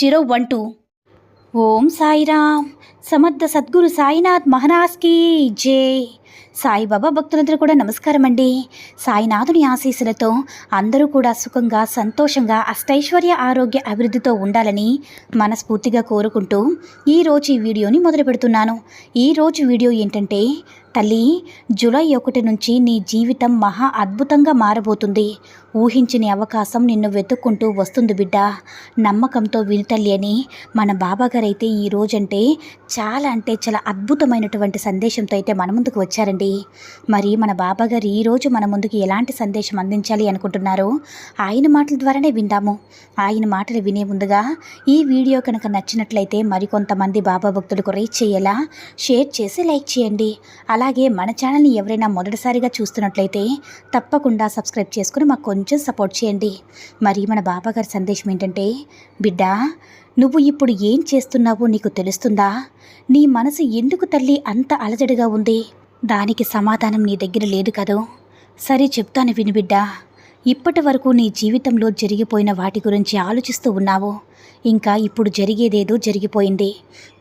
zero one two. Om Sairam. Samarth Sadguru Sainath మహనాస్కి జే. సాయిబాబా భక్తులందరూ కూడా నమస్కారం అండి సాయినాథుని ఆశీస్సులతో అందరూ కూడా సుఖంగా సంతోషంగా అష్టైశ్వర్య ఆరోగ్య అభివృద్ధితో ఉండాలని మనస్ఫూర్తిగా కోరుకుంటూ ఈరోజు ఈ వీడియోని మొదలు పెడుతున్నాను. ఈరోజు వీడియో ఏంటంటే తల్లి జూలై ఒకటి నుంచి నీ జీవితం మహా అద్భుతంగా మారబోతుంది. ఊహించని అవకాశం నిన్ను వెతుక్కుంటూ వస్తుంది బిడ్డ. నమ్మకంతో వినితల్లి అని మన బాబాగారు అయితే ఈ రోజంటే చాలా అంటే చాలా అద్భుతమైనటువంటి సందేశంతో అయితే మన ముందుకు వచ్చారు వచ్చారండి మరి మన బాబాగారు ఈరోజు మన ముందుకు ఎలాంటి సందేశం అందించాలి అనుకుంటున్నారో ఆయన మాటల ద్వారానే విందాము ఆయన మాటలు వినే ముందుగా ఈ వీడియో కనుక నచ్చినట్లయితే మరికొంతమంది బాబా భక్తులకు రీచ్ చేయేలా షేర్ చేసి లైక్ చేయండి. అలాగే మన ఛానల్ని ఎవరైనా మొదటిసారిగా చూస్తున్నట్లయితే తప్పకుండా సబ్స్క్రైబ్ చేసుకుని మాకు కొంచెం సపోర్ట్ చేయండి. మరి మన బాబాగారి సందేశం ఏంటంటే బిడ్డ నువ్వు ఇప్పుడు ఏం చేస్తున్నావో నీకు తెలుస్తుందా? నీ మనసు ఎందుకు తల్లి అంత అలజడిగా ఉంది? దానికి సమాధానం నీ దగ్గర లేదు కదూ? సరే చెప్తాను విను ఇప్పటి వరకు నీ జీవితంలో జరిగిపోయిన వాటి గురించి ఆలోచిస్తూ ఉన్నావు. ఇంకా ఇప్పుడు జరిగేదేదో జరిగిపోయింది.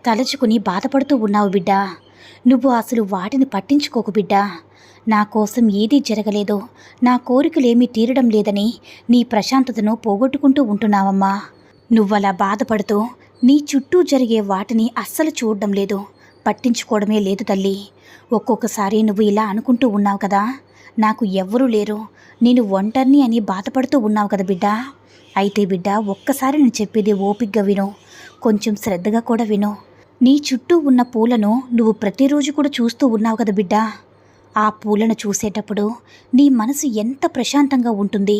తలచుకుని బాధపడుతూ ఉన్నావు బిడ్డా. నువ్వు అసలు వాటిని పట్టించుకోకు బిడ్డా. నా కోసం ఏదీ జరగలేదు. నా కోరికలేమీ తీరడం లేదని నీ ప్రశాంతతను పోగొట్టుకుంటూ ఉంటున్నావమ్మా. నువ్వలా బాధపడుతూ నీ చుట్టూ జరిగే వాటిని అస్సలు చూడడం లేదు. పట్టించుకోవడమే లేదు తల్లి. ఒక్కొక్కసారి నువ్వు ఇలా అనుకుంటూ ఉన్నావు కదా. నాకు ఎవ్వరూ లేరు. నేను ఒంటరిని అని బాధపడుతూ ఉన్నావు కదా బిడ్డ. అయితే బిడ్డ ఒక్కసారి నేను చెప్పేది ఓపిగ్గా విను. కొంచెం శ్రద్ధగా కూడా విను. నీ చుట్టూ ఉన్న పూలను నువ్వు ప్రతిరోజు కూడా చూస్తూ ఉన్నావు కదా బిడ్డ. ఆ పూలను చూసేటప్పుడు నీ మనసు ఎంత ప్రశాంతంగా ఉంటుంది.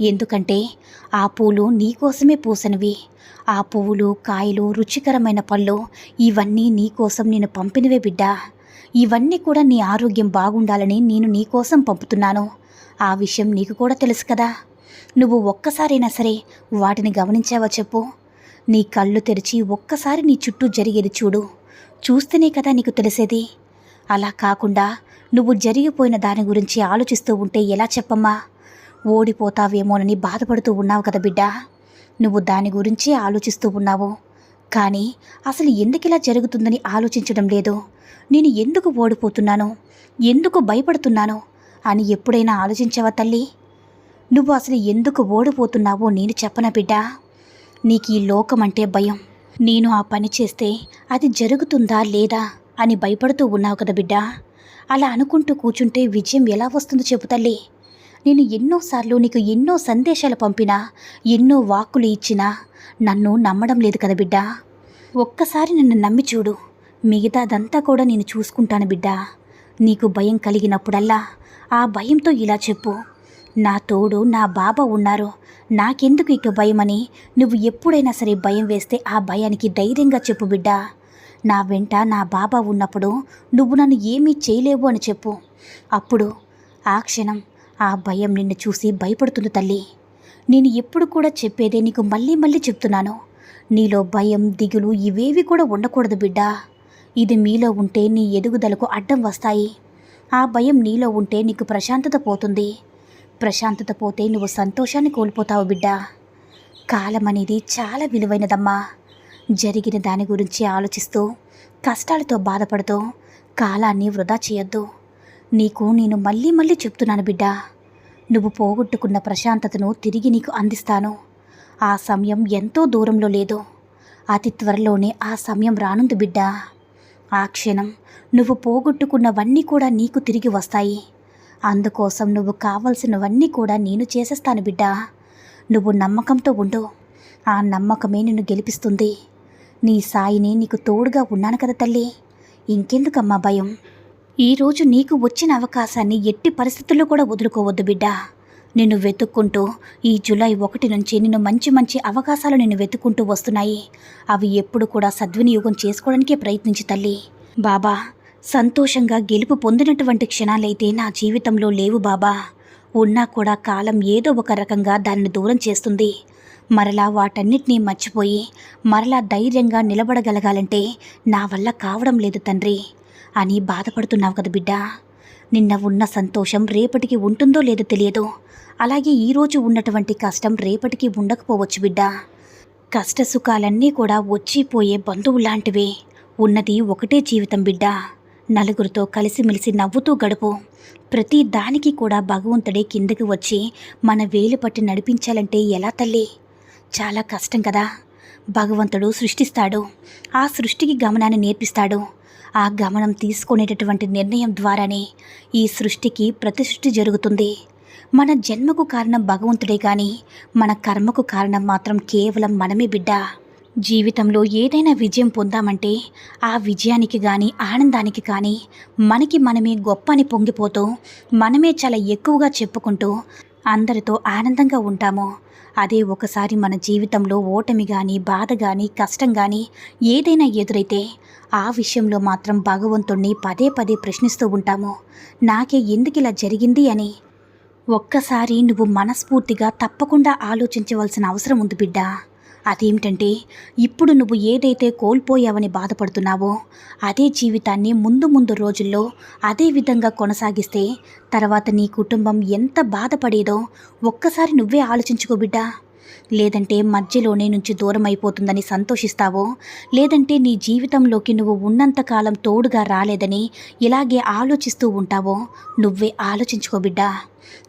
ఎందుకంటే ఆ పూలు నీకోసమే పూసినవి. ఆ పువ్వులు కాయలు రుచికరమైన పళ్ళు ఇవన్నీ నీకోసం నేను పంపినవే బిడ్డ. ఇవన్నీ కూడా నీ ఆరోగ్యం బాగుండాలని నేను నీకోసం పంపుతున్నాను. ఆ విషయం నీకు కూడా తెలుసు కదా. నువ్వు ఒక్కసారైనా సరే వాటిని గమనించావా చెప్పు. నీ కళ్ళు తెరిచి ఒక్కసారి నీ చుట్టూ జరిగేది చూడు. చూస్తేనే కదా నీకు తెలిసేది. అలా కాకుండా నువ్వు జరిగిపోయిన దాని గురించి ఆలోచిస్తూ ఉంటే ఎలా చెప్పమ్మా? ఓడిపోతావేమోనని బాధపడుతూ ఉన్నావు కదా బిడ్డ. నువ్వు దాని గురించి ఆలోచిస్తూ ఉన్నావు. కానీ అసలు ఎందుకు ఇలా జరుగుతుందని ఆలోచించడం లేదు. నేను ఎందుకు ఓడిపోతున్నాను? ఎందుకు భయపడుతున్నాను? అని ఎప్పుడైనా ఆలోచించావా తల్లి? నువ్వు అసలు ఎందుకు ఓడిపోతున్నావో నేను చెప్పనా బిడ్డా? నీకు ఈ లోకం అంటే భయం. నేను ఆ పని చేస్తే అది జరుగుతుందా లేదా అని భయపడుతూ ఉన్నావు కదా బిడ్డా. అలా అనుకుంటూ కూర్చుంటే విజయం ఎలా వస్తుందో చెబుతల్లి నేను ఎన్నోసార్లు నీకు ఎన్నో సందేశాలు పంపినా ఎన్నో వాక్కులు ఇచ్చినా నన్ను నమ్మడం లేదు కదా బిడ్డా. ఒక్కసారి నన్ను నమ్మి చూడు. మిగతాదంతా కూడా నేను చూసుకుంటాను బిడ్డా. నీకు భయం కలిగినప్పుడల్లా ఆ భయంతో ఇలా చెప్పు. నా తోడు నా బాబా ఉన్నారు. నాకెందుకు ఇక భయమని? నువ్వు ఎప్పుడైనా సరే భయం వేస్తే ఆ భయానికి ధైర్యంగా చెప్పు బిడ్డా. నా వెంట నా బాబా ఉన్నప్పుడు నువ్వు నన్ను ఏమీ చేయలేవు అని చెప్పు. అప్పుడు ఆ క్షణం ఆ భయం నిన్ను చూసి భయపడుతుంది తల్లి. నేను ఎప్పుడు కూడా చెప్పేదే నీకు మళ్ళీ మళ్ళీ చెప్తున్నాను. నీలో భయం దిగులు ఇవేవి కూడా ఉండకూడదు బిడ్డా. ఇది మీలో ఉంటే నీ ఎదుగుదలకు అడ్డం వస్తాయి. ఆ భయం నీలో ఉంటే నీకు ప్రశాంతత పోతుంది. ప్రశాంతత పోతే నువ్వు సంతోషాన్ని కోల్పోతావు బిడ్డా. కాలం అనేది చాలా విలువైనదమ్మా. జరిగిన దాని గురించి ఆలోచిస్తూ కష్టాలతో బాధపడుతూ కాలాన్ని వృధా చేయొద్దు. నీకు నేను మళ్ళీ మళ్ళీ చెప్తున్నాను బిడ్డా. నువ్వు పోగొట్టుకున్న ప్రశాంతతను తిరిగి నీకు అందిస్తాను. ఆ సమయం ఎంతో దూరంలో లేదు. అతి త్వరలోనే ఆ సమయం రానుంది బిడ్డా. ఆ క్షణం నువ్వు పోగొట్టుకున్నవన్నీ కూడా నీకు తిరిగి వస్తాయి. అందుకోసం నువ్వు కావలసినవన్నీ కూడా నేను చేసేస్తాను బిడ్డా. నువ్వు నమ్మకంతో ఉండు. ఆ నమ్మకమే నిన్ను గెలిపిస్తుంది. నీ సాయిని నీకు తోడుగా ఉన్నాను కదా తల్లి. ఇంకెందుకమ్మా భయం? ఈరోజు నీకు వచ్చిన అవకాశాన్ని ఎట్టి పరిస్థితుల్లో కూడా వదులుకోవద్దు బిడ్డా. నిన్ను వెతుక్కుంటూ ఈ జూలై ఒకటి నుంచి నిన్ను మంచి మంచి అవకాశాలు నిన్ను వెతుక్కుంటూ వస్తున్నాయి. అవి ఎప్పుడు కూడా సద్వినియోగం చేసుకోవడానికే ప్రయత్నించి తల్లి. బాబా సంతోషంగా గెలుపు పొందినటువంటి క్షణాలైతే నా జీవితంలో లేవు బాబా. ఉన్నా కూడా కాలం ఏదో ఒక రకంగా దానిని దూరం చేస్తుంది. మరలా వాటన్నిటినీ మర్చిపోయి మరలా ధైర్యంగా నిలబడగలగాలంటే నా వల్ల కావడం లేదు తండ్రి. అని బాధపడుతున్నావు కదా బిడ్డ. నిన్న ఉన్న సంతోషం రేపటికి ఉంటుందో లేదో తెలియదు. అలాగే ఈరోజు ఉన్నటువంటి కష్టం రేపటికి ఉండకపోవచ్చు బిడ్డ. కష్ట సుఖాలన్నీ కూడా వచ్చిపోయే బంధువులాంటివే ఉన్నది ఒకటే జీవితం బిడ్డ. నలుగురితో కలిసిమెలిసి నవ్వుతూ గడుపు. ప్రతి దానికి కూడా భగవంతుడే కిందకి వచ్చి మన వేలు పట్టి నడిపించాలంటే ఎలా తల్లి? చాలా కష్టం కదా. భగవంతుడు సృష్టిస్తాడు. ఆ సృష్టికి గమనాన్ని నేర్పిస్తాడు. ఆ గమనం తీసుకునేటటువంటి నిర్ణయం ద్వారానే ఈ సృష్టికి ప్రతిసృష్టి జరుగుతుంది. మన జన్మకు కారణం భగవంతుడే కానీ మన కర్మకు కారణం మాత్రం కేవలం మనమే బిడ్డ. జీవితంలో ఏదైనా విజయం పొందామంటే ఆ విజయానికి కానీ ఆనందానికి కానీ మనకి మనమే గొప్ప అని పొంగిపోతూ మనమే చాలా ఎక్కువగా చెప్పుకుంటూ అందరితో ఆనందంగా ఉంటాము. అదే ఒకసారి మన జీవితంలో ఓటమి కానీ బాధ కానీ కష్టం కానీ ఏదైనా ఎదురైతే ఆ విషయంలో మాత్రం భగవంతుణ్ణి పదే పదే ప్రశ్నిస్తూ ఉంటాము. నాకే ఎందుకు ఇలా జరిగింది అని. ఒక్కసారి నువ్వు మనస్ఫూర్తిగా తప్పకుండా ఆలోచించవలసిన అవసరం ఉంది బిడ్డ. అదేమిటంటే ఇప్పుడు నువ్వు ఏదైతే కోల్పోయావని బాధపడుతున్నావో అదే జీవితాన్ని ముందు ముందు రోజుల్లో అదే విధంగా కొనసాగిస్తే తర్వాత నీ కుటుంబం ఎంత బాధపడేదో ఒక్కసారి నువ్వే ఆలోచించుకో బిడ్డా. లేదంటే మధ్యలోనే నుంచి దూరం అయిపోతుందని సంతోషిస్తావో? లేదంటే నీ జీవితంలోకి నువ్వు ఉన్నంతకాలం తోడుగా రాలేదని ఇలాగే ఆలోచిస్తూ ఉంటావో? నువ్వే ఆలోచించుకో బిడ్డా.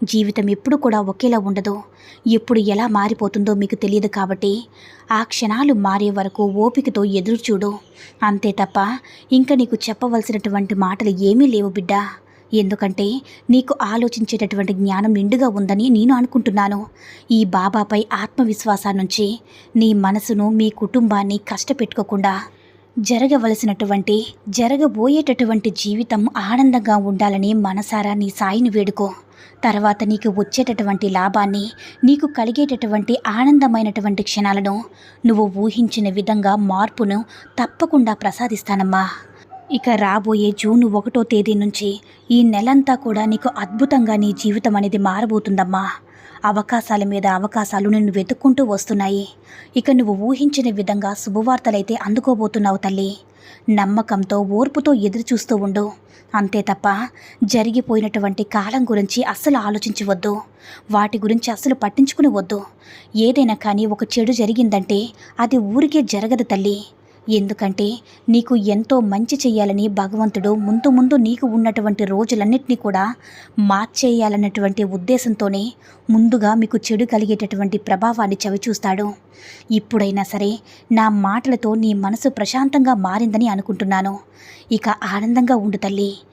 జీవితం ఎప్పుడు కూడా ఒకేలా ఉండదు. ఎప్పుడు ఎలా మారిపోతుందో మీకు తెలియదు కాబట్టి ఆ క్షణాలు మారే వరకు ఓపికతో ఎదురు చూడు అంతే తప్ప ఇంకా నీకు చెప్పవలసినటువంటి మాటలు ఏమీ లేవు బిడ్డా. ఎందుకంటే నీకు ఆలోచించేటటువంటి జ్ఞానం నిండుగా ఉందని నేను అనుకుంటున్నాను. ఈ బాబాపై ఆత్మవిశ్వాసాన్నించి నీ మనసును మీ కుటుంబాన్ని కష్టపెట్టుకోకుండా జరగవలసినటువంటి జరగబోయేటటువంటి జీవితం ఆనందంగా ఉండాలని మనసారా నీ సాయిని వేడుకో. తర్వాత నీకు వచ్చేటటువంటి లాభాన్ని నీకు కలిగేటటువంటి ఆనందమైనటువంటి క్షణాలను నువ్వు ఊహించిన విధంగా మార్పును తప్పకుండా ప్రసాదిస్తానమ్మా. ఇక రాబోయే జూన్ ఒకటో తేదీ నుంచి ఈ నెలంతా కూడా నీకు అద్భుతంగా నీ జీవితం అనేది మారబోతుందమ్మా. అవకాశాల మీద అవకాశాలు నిన్ను వెతుక్కుంటూ వస్తున్నాయి. ఇక నువ్వు ఊహించిన విధంగా శుభవార్తలైతే అందుకోబోతున్నావు తల్లి. నమ్మకంతో ఓర్పుతో ఎదురు చూస్తూ ఉండు. అంతే తప్ప జరిగిపోయినటువంటి కాలం గురించి అస్సలు ఆలోచించవద్దు. వాటి గురించి అస్సలు పట్టించుకుని వద్దు. ఏదైనా కానీ ఒక చెడు జరిగిందంటే అది ఊరికే జరగదు తల్లి. ఎందుకంటే నీకు ఎంతో మంచి చేయాలని భగవంతుడు ముందు ముందు నీకు ఉన్నటువంటి రోజులన్నింటినీ కూడా మార్చేయాలన్నటువంటి ఉద్దేశంతోనే ముందుగా మీకు చెడు కలిగేటటువంటి ప్రభావాన్ని చవిచూస్తాడు. ఇప్పుడైనా సరే నా మాటలతో నీ మనసు ప్రశాంతంగా మారిందని అనుకుంటున్నాను. ఇక ఆనందంగా ఉండు తల్లి.